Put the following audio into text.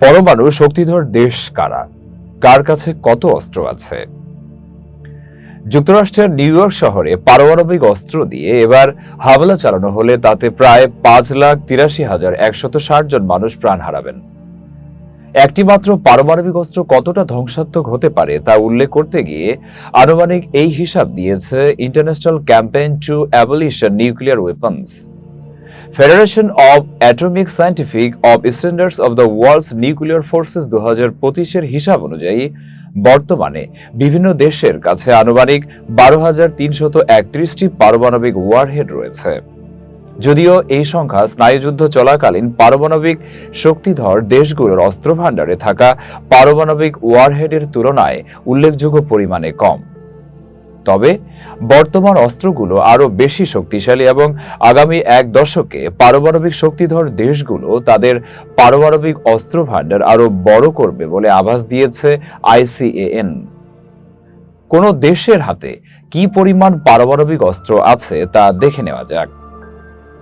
পরমাণু শক্তিধর দেশ কারা? কার কাছে কত অস্ত্র আছে? যুক্তরাষ্ট্রের নিউ ইয়র্ক শহরে পারমাণবিক অস্ত্র দিয়ে এবার হামলা চালানো হলে তাতে প্রায় পাঁচ লাখ তিরাশি হাজার একশত ষাট জন মানুষ প্রাণ হারাবেন। একটি মাত্র পারমাণবিক অস্ত্র কতটা ধ্বংসাত্মক হতে পারে তা উল্লেখ করতে গিয়ে আনুমানিক এই হিসাব দিয়েছে international campaign to abolition nuclear weapons federation of atomic scientific of standards of the world's nuclear forces দু হাজার পঁচিশের হিসাব অনুযায়ী বর্তমানে বিভিন্ন দেশের কাছে আনুমানিক বারো হাজার তিনশত একত্রিশটি পারমাণবিক ওয়ারহেড রয়েছে। যদিও এই সংখ্যা স্নায়ুযুদ্ধ চলাকালীন পারমাণবিক শক্তিধর দেশগুলোর অস্ত্রভাণ্ডারে থাকা পারমাণবিক ওয়ারহেডের তুলনায় উল্লেখযোগ্য পরিমাণে কম। তবে বর্তমান অস্ত্রগুলো আরও বেশি শক্তিশালী এবং আগামী এক দশকে পারমাণবিক শক্তিধর দেশগুলো তাদের পারমাণবিক অস্ত্র ভাণ্ডার আরও বড় করবে বলে আভাস দিয়েছে আইসিএএন। কোনো দেশের হাতে কি পরিমাণ পারমাণবিক অস্ত্র আছে তা দেখে নেওয়া যাক।